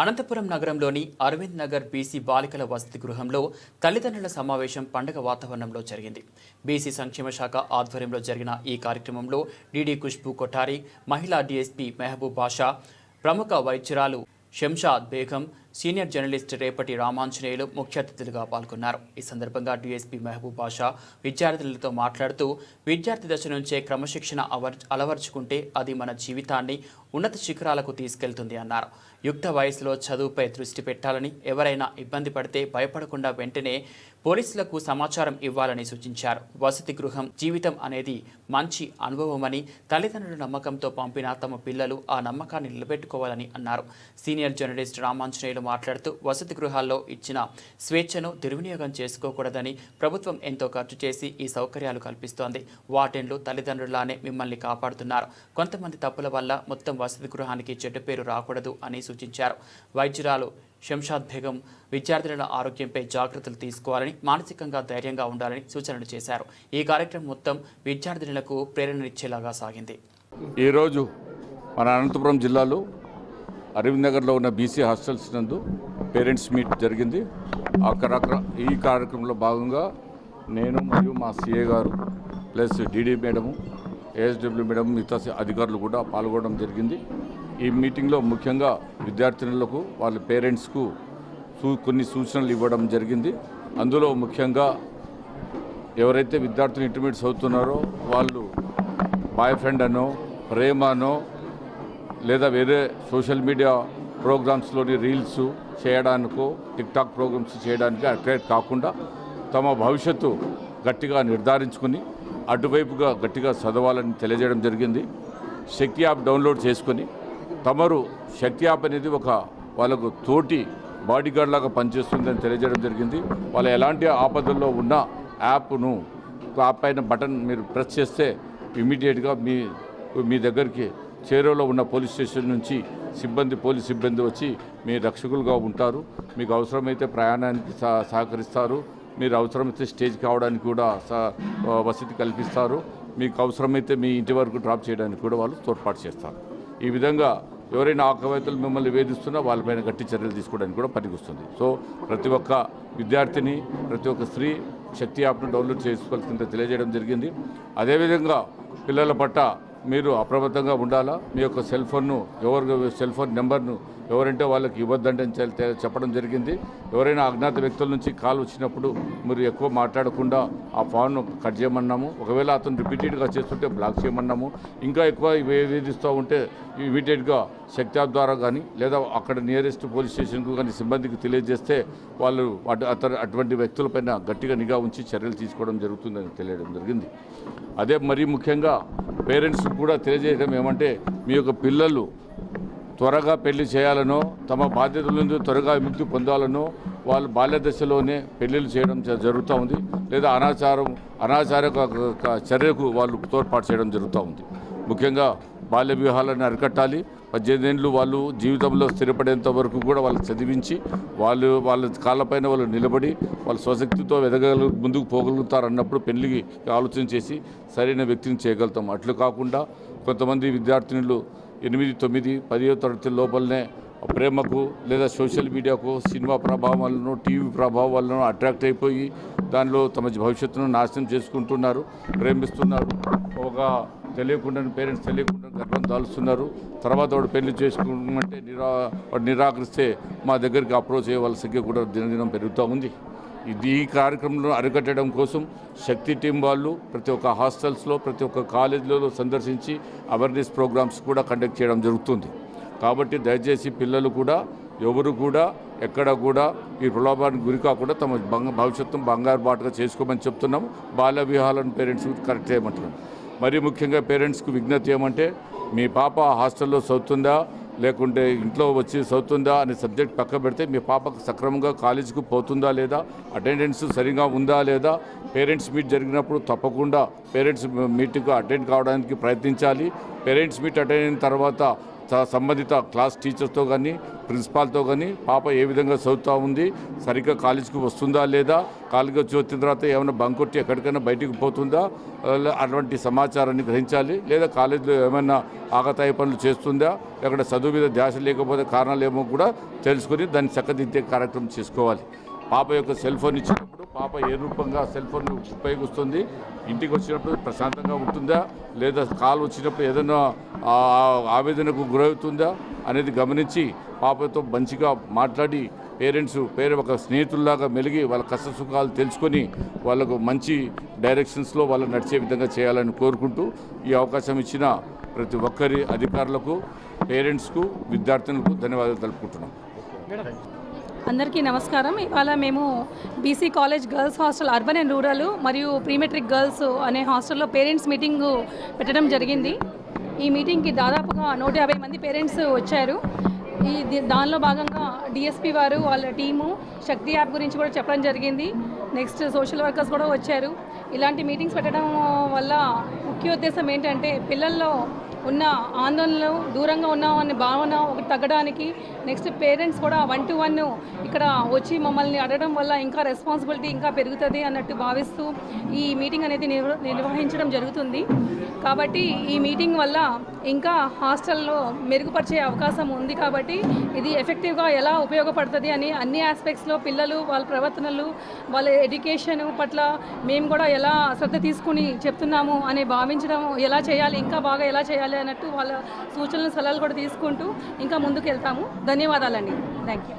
అనంతపురం నగరంలోని అరవింద్ నగర్ బీసీ బాలికల వసతి గృహంలో తల్లిదండ్రుల సమావేశం పండగ వాతావరణంలో జరిగింది. బీసీ సంక్షేమ శాఖ ఆధ్వర్యంలో జరిగిన ఈ కార్యక్రమంలో డీడీ ఖుష్బు కొఠారి మహిళా డీఎస్పీ మెహబూబ్ బాషా ప్రముఖ వైద్యురాలు షంషాద్ బేగం సీనియర్ జర్నలిస్ట్ రేపటి రామాంజనేయులు ముఖ్య అతిథులుగా పాల్గొన్నారు. ఈ సందర్భంగా డీఎస్పీ మహబూబ్ బాషా విద్యార్థులతో మాట్లాడుతూ విద్యార్థి దశ నుంచే క్రమశిక్షణ అవర్ అలవర్చుకుంటే అది మన జీవితాన్ని ఉన్నత శిఖరాలకు తీసుకెళ్తుంది అన్నారు. యుక్త వయసులో చదువుపై దృష్టి పెట్టాలని ఎవరైనా ఇబ్బంది పడితే భయపడకుండా వెంటనే పోలీసులకు సమాచారం ఇవ్వాలని సూచించారు. వసతి గృహం జీవితం అనేది మంచి అనుభవమని తల్లిదండ్రుల నమ్మకంతో పంపిన తమ పిల్లలు ఆ నమ్మకాన్ని నిలబెట్టుకోవాలని అన్నారు. సీనియర్ జర్నలిస్ట్ రామాంజనేయులు మాట్లాడుతూ వసతి గృహాల్లో ఇచ్చిన స్వేచ్ఛను దుర్వినియోగం చేసుకోకూడదని ప్రభుత్వం ఎంతో ఖర్చు చేసి ఈ సౌకర్యాలు కల్పిస్తోంది. వార్డెన్లు తల్లిదండ్రులానే మిమ్మల్ని కాపాడుతున్నారు. కొంతమంది తప్పుల వల్ల మొత్తం వసతి గృహానికి చెడ్డ పేరు రాకూడదు అని సూచించారు. వైద్యురాలు శంషాద్ బేగం విద్యార్థుల ఆరోగ్యంపై జాగ్రత్తలు తీసుకోవాలని మానసికంగా ధైర్యంగా ఉండాలని సూచనలు చేశారు. ఈ కార్యక్రమం మొత్తం విద్యార్థినులకు ప్రేరణనిచ్చేలాగా సాగింది. ఈరోజు మన అనంతపురం జిల్లాలో అరవింద్ నగర్లో ఉన్న బీసీ హాస్టల్స్ నందు పేరెంట్స్ మీట్ జరిగింది. ఆ ఈ కార్యక్రమంలో భాగంగా నేను మరియు మా సిఏ గారు plus DD madam ASW madam మిగతా అధికారులు కూడా పాల్గొనడం జరిగింది. ఈ మీటింగ్లో ముఖ్యంగా విద్యార్థినులకు వాళ్ళ పేరెంట్స్కు సూ కొన్ని సూచనలు ఇవ్వడం జరిగింది. అందులో ముఖ్యంగా ఎవరైతే విద్యార్థులు ఇంటర్మీడియట్స్ అవుతున్నారో వాళ్ళు బాయ్ ఫ్రెండ్ అనో ప్రేమ అనో లేదా వేరే సోషల్ మీడియా ప్రోగ్రామ్స్లోని రీల్స్ చేయడానికో టిక్టాక్ ప్రోగ్రామ్స్ చేయడానికి అట్రాక్ట్ కాకుండా తమ భవిష్యత్తు గట్టిగా నిర్ధారించుకుని అటువైపుగా గట్టిగా చదవాలని తెలియజేయడం జరిగింది. శక్తి యాప్ డౌన్లోడ్ చేసుకొని తమరు శక్తి యాప్ అనేది ఒక వాళ్ళకు తోటి బాడీగార్డ్ లాగా పనిచేస్తుందని తెలియజేయడం జరిగింది. వాళ్ళు ఎలాంటి ఆపదల్లో ఉన్న యాప్ను యాప్ పైన బటన్ మీరు ప్రెస్ చేస్తే ఇమీడియట్గా మీ మీ దగ్గరికి చేరువలో ఉన్న పోలీస్ స్టేషన్ నుంచి సిబ్బంది పోలీస్ సిబ్బంది వచ్చి మీ రక్షకులుగా ఉంటారు. మీకు అవసరమైతే ప్రయాణానికి సహ సహకరిస్తారు. మీరు అవసరమైతే స్టేజ్ కావడానికి కూడా స- వసతి కల్పిస్తారు. మీకు అవసరమైతే మీ ఇంటి వరకు డ్రాప్ చేయడానికి కూడా వాళ్ళు తోడ్పాటు చేస్తారు. ఈ విధంగా ఎవరైనా ఆకవేతలు మిమ్మల్ని వేధిస్తున్నా వాళ్ళపైన గట్టి చర్యలు తీసుకోవడానికి కూడా పనికొస్తుంది. సో ప్రతి ఒక్క విద్యార్థిని ప్రతి ఒక్క స్త్రీ శక్తి యాప్ను డౌన్లోడ్ చేసుకోవాల్సిందో తెలియజేయడం జరిగింది. అదేవిధంగా పిల్లల పట్ల మీరు అప్రమత్తంగా ఉండాలా? మీ యొక్క సెల్ ఫోన్ను ఎవరు సెల్ ఫోన్ నెంబర్ను ఎవరంటే వాళ్ళకి ఇవ్వద్దంటే చెప్పడం జరిగింది. ఎవరైనా అజ్ఞాత వ్యక్తుల నుంచి కాల్ వచ్చినప్పుడు మీరు ఎక్కువ మాట్లాడకుండా ఆ ఫోన్ను కట్ చేయమన్నాము. ఒకవేళ అతను రిపీటెడ్గా చేస్తుంటే బ్లాక్ చేయమన్నాము. ఇంకా ఎక్కువ వేధిస్తూ ఉంటే ఇమీడియట్గా శక్తి ద్వారా కానీ లేదా అక్కడ నియరెస్ట్ పోలీస్ స్టేషన్కు కానీ సిబ్బందికి తెలియజేస్తే వాళ్ళు అటు అతను అటువంటి వ్యక్తులపైన గట్టిగా నిఘా ఉంచి చర్యలు తీసుకోవడం జరుగుతుందని తెలియడం జరిగింది. అదే మరీ ముఖ్యంగా పేరెంట్స్ కూడా తెలియజేయడం ఏమంటే మీ యొక్క పిల్లలు త్వరగా పెళ్ళి చేయాలనో తమ బాధ్యతల నుంచి త్వరగా విముక్తి పొందాలనో వాళ్ళు బాల్య దశలోనే పెళ్ళిళ్ళు చేయడం జ- జరుగుతూ ఉంది. లేదా అనాచారం అనాచార చర్యకు వాళ్ళు తోడ్పాటు చేయడం జరుగుతూ ఉంది. ముఖ్యంగా బాల్య వివాహాలను అరికట్టాలి. పద్దెనిమిది ఏళ్ళు వాళ్ళు జీవితంలో స్థిరపడేంత వరకు కూడా వాళ్ళు చదివించి వాళ్ళు వాళ్ళ కాళ్ళపైన వాళ్ళు నిలబడి వాళ్ళ స్వశక్తితో ఎదగల ముందుకు పోగలుగుతారు అన్నప్పుడు పెళ్ళికి ఆలోచన చేసి సరైన వ్యక్తిని చేయగలుగుతాం. అట్లు కాకుండా కొంతమంది విద్యార్థినులు ఎనిమిది తొమ్మిది పదిహేను తరగతి లోపలనే ప్రేమకు లేదా సోషల్ మీడియాకు సినిమా ప్రభావాలను టీవీ ప్రభావాలను అట్రాక్ట్ అయిపోయి దానిలో తమ భవిష్యత్తును నాశనం చేసుకుంటున్నారు ప్రేమిస్తున్నారు. ఒక తెలియకుండా పేరెంట్స్ తెలియకుండా గర్భం దాల్స్తున్నారు తర్వాత వాడు పెళ్ళి చేసుకోమంటే నిరా వాడు నిరాకరిస్తే మా దగ్గరికి అప్రోచ్ అయ్యే వాళ్ళ సంఖ్య కూడా దినదినం పెరుగుతూ ఉంది. ఈ కార్యక్రమంలో అరికట్టడం కోసం శక్తి టీం వాళ్ళు ప్రతి ఒక్క హాస్టల్స్లో ప్రతి ఒక్క కాలేజీలో సందర్శించి అవేర్నెస్ ప్రోగ్రామ్స్ కూడా కండక్ట్ చేయడం జరుగుతుంది. కాబట్టి దయచేసి పిల్లలు కూడా ఎవరు కూడా ఎక్కడ కూడా ఈ ప్రలోభానికి గురి కాకుండా తమ బంగ భవిష్యత్తును బంగారు బాటగా చేసుకోమని చెప్తున్నాం బాల్య వివాహాలను పేరెంట్స్ కరెక్ట్ చేయమంటున్నాం. మరి ముఖ్యంగా పేరెంట్స్కి విజ్ఞప్తి ఏమంటే మీ పాప హాస్టల్లో చదువుతుందా? లేకుంటే ఇంట్లో వచ్చి చదువుతుందా అనే సబ్జెక్ట్ పక్క పెడితే మీ పాపకు సక్రమంగా కాలేజీకి పోతుందా లేదా? అటెండెన్స్ సరిగా ఉందా లేదా? పేరెంట్స్ మీట్ జరిగినప్పుడు తప్పకుండా పేరెంట్స్ మీట్కు అటెండ్ కావడానికి ప్రయత్నించాలి. పేరెంట్స్ మీట్ అటెండ్ అయిన తర్వాత సంబంధిత క్లాస్ టీచర్స్తో కానీ ప్రిన్సిపాల్తో కానీ పాప ఏ విధంగా చదువుతూ ఉంది సరిగ్గా కాలేజీకి వస్తుందా లేదా కాలేజీకి వచ్చి వచ్చిన తర్వాత ఏమైనా బంక్ కొట్టి ఎక్కడికైనా బయటికి పోతుందా అటువంటి సమాచారాన్ని గ్రహించాలి లేదా కాలేజీలో ఏమైనా ఆగతాయి పనులు చేస్తుందా ఎక్కడ చదువు మీద ధ్యాస లేకపోతే కారణాలు ఏమో కూడా తెలుసుకొని దాన్ని చక్కదిద్దే కార్యక్రమం చేసుకోవాలి. పాప యొక్క సెల్ ఫోన్ ఇచ్చినప్పుడు పాప ఏ రూపంగా సెల్ ఫోన్ ఉపయోగిస్తుంది? ఇంటికి వచ్చినప్పుడు ప్రశాంతంగా ఉంటుందా? లేదా కాల్ వచ్చినప్పుడు ఏదైనా ఆవేదనకు గురవుతుందా? అనేది గమనించి పాపతో మంచిగా మాట్లాడి పేరెంట్స్ పేరు ఒక స్నేహితుల్లాగా మెలిగి వాళ్ళ కష్ట సుఖాలు తెలుసుకొని వాళ్ళకు మంచి డైరెక్షన్స్లో వాళ్ళు నడిచే విధంగా చేయాలని కోరుకుంటూ ఈ అవకాశం ఇచ్చిన ప్రతి ఒక్కరి అధికారులకు పేరెంట్స్కు విద్యార్థులకు ధన్యవాదాలు తెలుపుకుంటున్నాం. అందరికీ నమస్కారం. ఇవాళ మేము BC college girls hostel urban and rural మరియు ప్రీమెట్రిక్ గర్ల్స్ అనే హాస్టల్లో పేరెంట్స్ మీటింగ్ పెట్టడం జరిగింది. ఈ మీటింగ్కి దాదాపుగా నూట యాభై మంది పేరెంట్స్ వచ్చారు. ఈ దానిలో భాగంగా డిఎస్పీ వారు వాళ్ళ టీము శక్తి యాప్ గురించి కూడా చెప్పడం జరిగింది. నెక్స్ట్ సోషల్ వర్కర్స్ కూడా వచ్చారు. ఇలాంటి మీటింగ్స్ పెట్టడం వల్ల ముఖ్య ఉద్దేశం ఏంటంటే పిల్లల్లో ఉన్న ఆందోళనలు దూరంగా ఉన్నామనే భావన ఒకటి తగ్గడానికి నెక్స్ట్ పేరెంట్స్ కూడా వన్ టు వన్ ఇక్కడ వచ్చి మమ్మల్ని అడగడం వల్ల ఇంకా రెస్పాన్సిబిలిటీ ఇంకా పెరుగుతుంది అన్నట్టు భావిస్తూ ఈ మీటింగ్ అనేది నిర్వహించడం జరుగుతుంది. కాబట్టి ఈ మీటింగ్ వల్ల ఇంకా హాస్టల్లో మెరుగుపరిచే అవకాశం ఉంది కాబట్టి ఇది ఎఫెక్టివ్గా ఎలా ఉపయోగపడుతుంది అని అన్ని ఆస్పెక్ట్స్లో పిల్లలు వాళ్ళ ప్రవర్తనలు వాళ్ళ ఎడ్యుకేషన్ పట్ల మేము కూడా ఎలా శ్రద్ధ తీసుకుని చెప్తున్నాము అని భావించడం ఎలా చేయాలి ఇంకా బాగా ఎలా చేయాలి అన్నట్టు వాళ్ళ సూచనలు సలహాలు కూడా తీసుకుంటూ ఇంకా ముందుకు వెళ్తాము. ధన్యవాదాలండి. Thank you